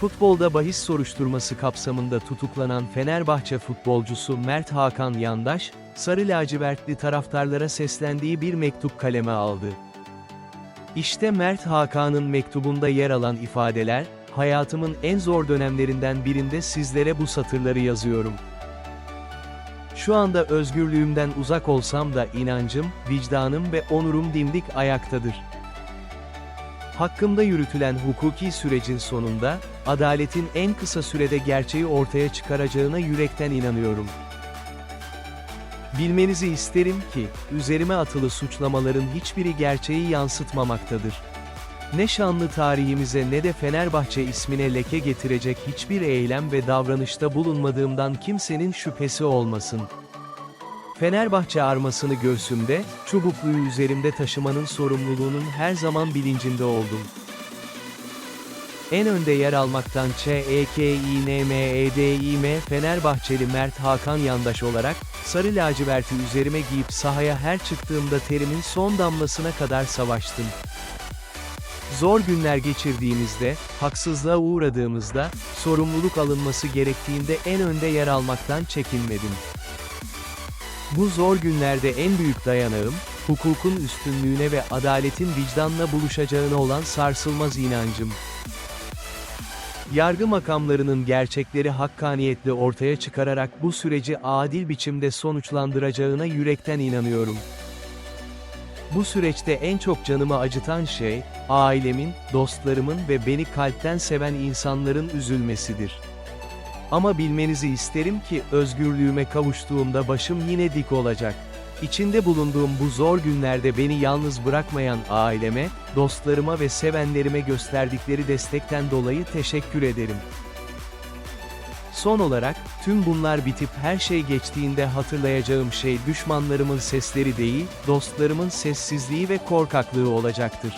Futbolda bahis soruşturması kapsamında tutuklanan Fenerbahçe futbolcusu Mert Hakan Yandaş, Sarı lacivertli taraftarlara seslendiği bir mektup kaleme aldı. İşte Mert Hakan'ın mektubunda yer alan ifadeler, hayatımın en zor dönemlerinden birinde sizlere bu satırları yazıyorum. Şu anda özgürlüğümden uzak olsam da inancım, vicdanım ve onurum dimdik ayaktadır. Hakkımda yürütülen hukuki sürecin sonunda, adaletin en kısa sürede gerçeği ortaya çıkaracağına yürekten inanıyorum. Bilmenizi isterim ki, üzerime atılı suçlamaların hiçbiri gerçeği yansıtmamaktadır. Ne şanlı tarihimize ne de Fenerbahçe ismine leke getirecek hiçbir eylem ve davranışta bulunmadığımdan kimsenin şüphesi olmasın. Fenerbahçe armasını göğsümde, çubukluğu üzerimde taşımanın sorumluluğunun her zaman bilincinde oldum. En önde yer almaktan Ç, E, Fenerbahçeli Mert Hakan Yandaş olarak, sarı laciverti üzerime giyip sahaya her çıktığımda terimin son damlasına kadar savaştım. Zor günler geçirdiğimizde, haksızlığa uğradığımızda, sorumluluk alınması gerektiğinde en önde yer almaktan çekinmedim. Bu zor günlerde en büyük dayanağım, hukukun üstünlüğüne ve adaletin vicdanla buluşacağına olan sarsılmaz inancım. Yargı makamlarının gerçekleri hakkaniyetle ortaya çıkararak bu süreci adil biçimde sonuçlandıracağına yürekten inanıyorum. Bu süreçte en çok canımı acıtan şey, ailemin, dostlarımın ve beni kalpten seven insanların üzülmesidir. Ama bilmenizi isterim ki, özgürlüğüme kavuştuğumda başım yine dik olacak. İçinde bulunduğum bu zor günlerde beni yalnız bırakmayan aileme, dostlarıma ve sevenlerime gösterdikleri destekten dolayı teşekkür ederim. Son olarak, tüm bunlar bitip her şey geçtiğinde hatırlayacağım şey düşmanlarımın sesleri değil, dostlarımın sessizliği ve korkaklığı olacaktır.